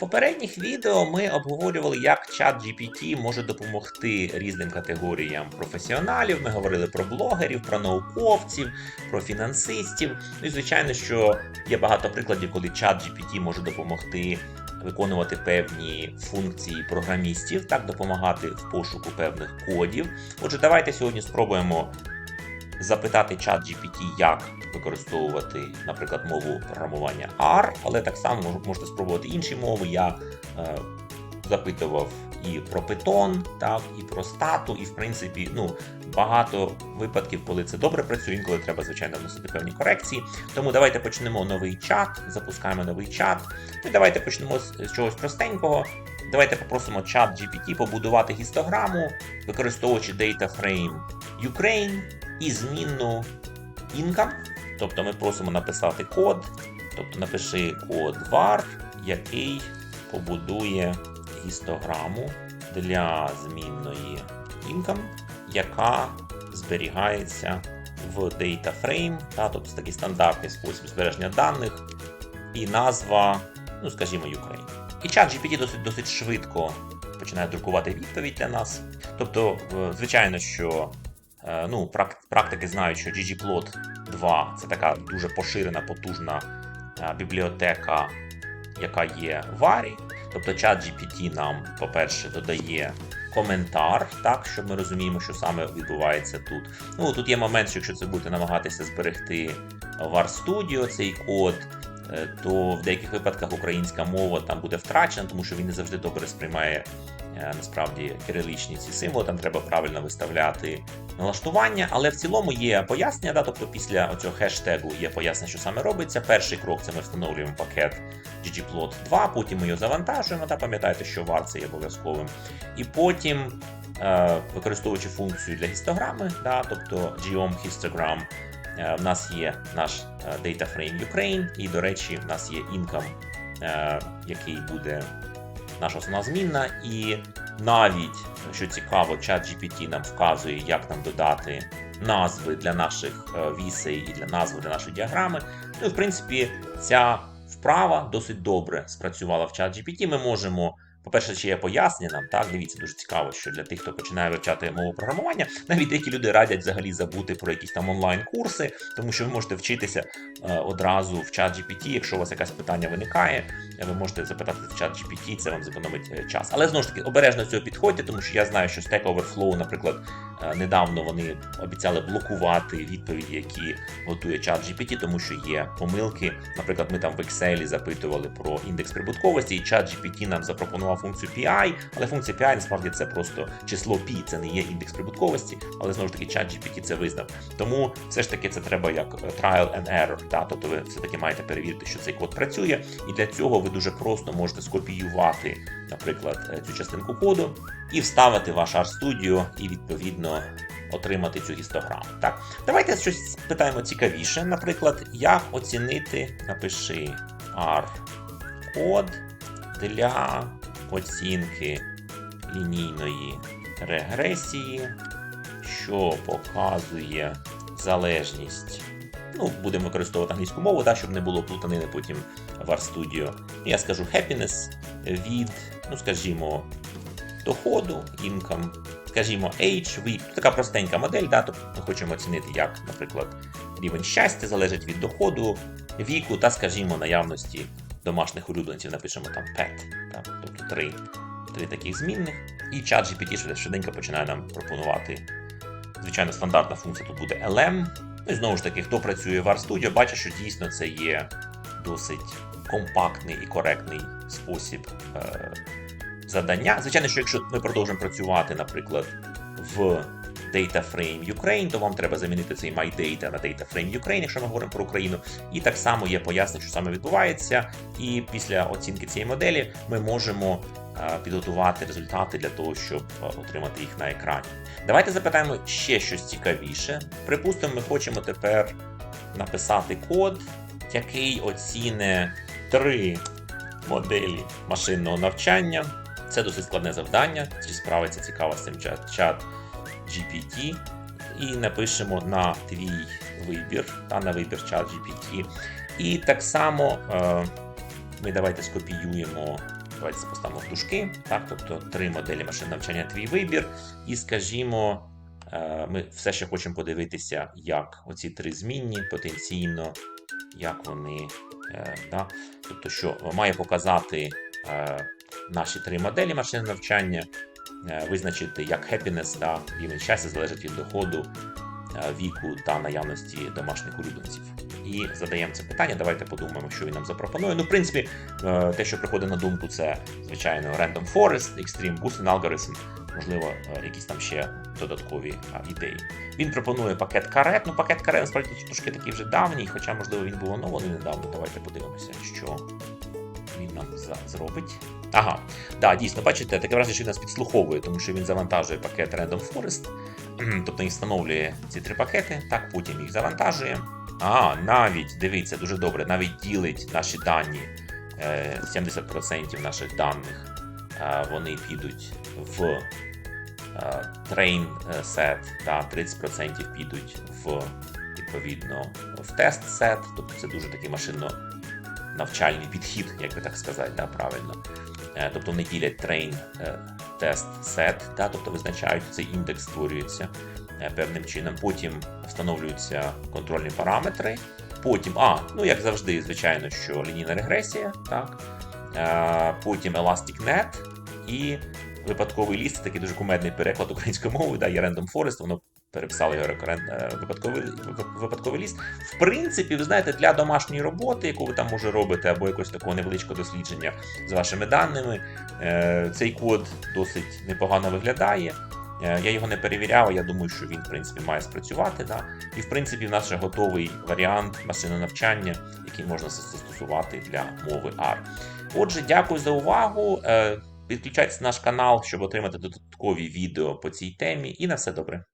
Попередніх відео ми обговорювали, як чат GPT може допомогти різним категоріям професіоналів. Ми говорили про блогерів, про науковців, про фінансистів. Ну і звичайно, що є багато прикладів, коли чат GPT може допомогти виконувати певні функції програмістів, так допомагати в пошуку певних кодів. Отже, давайте сьогодні спробуємо запитати чат GPT, як використовувати, наприклад, мову програмування R, але так само можете спробувати інші мови. Я е, запитував і про Python, так, і про стату, і в принципі, ну, багато випадків, коли це добре працює, інколи треба, звичайно, вносити певні корекції. Тому давайте почнемо новий чат, запускаємо новий чат. Ну, і давайте почнемо з, чогось простенького. Давайте попросимо чат GPT побудувати гістограму, використовуючи Data Frame Ukraine і змінну income. Тобто ми просимо написати код, тобто напиши код var, який побудує гістограму для змінної income, яка зберігається в data frame, та, тобто такий стандартний спосіб збереження даних, і назва, ну скажімо, Ukraine. І чат GPT досить, досить швидко починає друкувати відповідь для нас. Тобто, звичайно, що ну, практики знають, що ggplot 2 це така дуже поширена, потужна е, бібліотека, яка є в Арі. Тобто чат GPT нам, по-перше, додає коментар, так, щоб ми розуміємо, що саме відбувається тут. Ну, тут є момент, що якщо це будете намагатися зберегти в RStudio цей код, е, то в деяких випадках українська мова там буде втрачена, тому що він не завжди добре сприймає е, насправді кириличні ці символи, там треба правильно виставляти налаштування, але в цілому є пояснення, да, тобто після цього хештегу є пояснення, що саме робиться. Перший крок це ми встановлюємо пакет ggplot 2, потім ми його завантажуємо, та пам'ятайте, що var це є обов'язковим. І потім, е, використовуючи функцію для гістограми, да, тобто geom histogram, е, в нас є наш е, data frame Ukraine, і, до речі, в нас є income, е, який буде наша основна змінна, і навіть, що цікаво, чат GPT нам вказує, як нам додати назви для наших е, вісей і для назви для нашої діаграми. Ну в принципі, ця вправа досить добре спрацювала в чат GPT. Ми можемо. По-перше, ще є пояснення нам, так, дивіться, дуже цікаво, що для тих, хто починає вивчати мову програмування, навіть деякі люди радять взагалі забути про якісь там онлайн-курси, тому що ви можете вчитися е, одразу в чат GPT, якщо у вас якесь питання виникає, ви можете запитати в чат GPT, це вам зекономить е, час. Але знову ж таки, обережно цього підходьте, тому що я знаю, що Stack Overflow, наприклад, е, недавно вони обіцяли блокувати відповіді, які готує чат GPT, тому що є помилки. Наприклад, ми там в Excel запитували про індекс прибутковості, і чат GPT нам запропонував функцію PI, але функція PI насправді це просто число P, це не є індекс прибутковості, але знову ж таки чат GPT це визнав. Тому все ж таки це треба як е, trial and error. Та? Тобто ви все-таки маєте перевірити, що цей код працює, і для цього ви дуже просто можете скопіювати, наприклад, е, цю частинку коду і вставити в ваш RStudio і відповідно отримати цю гістограму. Так, давайте щось спитаємо цікавіше. Наприклад, як оцінити, напиши R код для оцінки лінійної регресії, що показує залежність. Ну, будемо використовувати англійську мову, так, щоб не було плутанини потім в RStudio. Я скажу happiness від, ну скажімо, доходу, income, скажімо, age, week. Така простенька модель, да, тобто ми хочемо оцінити, як, наприклад, рівень щастя залежить від доходу, віку та, скажімо, наявності домашніх улюбленців, напишемо там pet, так, тобто три, три таких змінних. І чат GPT швиденько починає нам пропонувати. Звичайно, стандартна функція тут буде LM. Ну і знову ж таки, хто працює в RStudio, бачить, що дійсно це є досить компактний і коректний спосіб е, задання. Звичайно, що якщо ми продовжимо працювати, наприклад, в Data Frame Ukraine, то вам треба замінити цей MyData на Data Frame Ukraine, якщо ми говоримо про Україну. І так само є пояснення, що саме відбувається. І після оцінки цієї моделі ми можемо підготувати результати для того, щоб е, отримати їх на екрані. Давайте запитаємо ще щось цікавіше. Припустимо, ми хочемо тепер написати код, який оціне три моделі машинного навчання. Це досить складне завдання, чи справиться цікаво з цим чат, чат GPT. І напишемо на твій вибір та на вибір чат GPT. І так само е, ми давайте скопіюємо давайте поставимо дужки, так, тобто три моделі машин навчання твій вибір. І скажімо, е, ми все ще хочемо подивитися, як оці три змінні потенційно, як вони. е, Да, тобто, що має показати е, наші три моделі машин навчання, визначити як happiness, да, рівень щастя залежить від доходу, віку та наявності домашніх улюбленців. І задаємо це питання. Давайте подумаємо, що він нам запропонує. Ну, в принципі, е, те, що приходить на думку, це звичайно Random Forest, Extreme Boosting Algorithm, можливо, е, якісь там ще додаткові ідеї. Він пропонує пакет карет. Ну, пакет карет насправді трошки такий вже давній, хоча, можливо, він був оновлений недавно. Давайте подивимося, що він нам зробить. Ага, да, дійсно, бачите, таке враження, що він нас підслуховує, тому що він завантажує пакет Random Forest, тобто він встановлює ці три пакети, так, потім їх завантажує. А, навіть, дивіться, дуже добре, навіть ділить наші дані. е, 70% наших даних е, вони підуть в е, train е, set, та 30% підуть в відповідно в тест set, тобто це дуже такий машинно навчальний підхід, як би так сказати, да, правильно. Е, Тобто вони ділять train е, тест да, тобто визначають цей індекс створюється е, певним чином. Потім встановлюються контрольні параметри. Потім, а, ну як завжди, звичайно, що лінійна регресія, так. Е, Потім Elastic Net і випадковий ліст, це такий дуже кумедний переклад українською мовою, да, є Random Forest, воно переписали його е, випадковий, вип- випадковий ліст. В принципі, ви знаєте, для домашньої роботи, яку ви там може робите, або якогось такого невеличкого дослідження з вашими даними, е, цей код досить непогано виглядає. Е, Я його не перевіряв, я думаю, що він, в принципі, має спрацювати. Да? І, в принципі, в нас вже готовий варіант машинонавчання, який можна застосувати для мови R. Отже, дякую за увагу. Е, Підключайтесь на наш канал, щоб отримати додаткові відео по цій темі. І на все добре.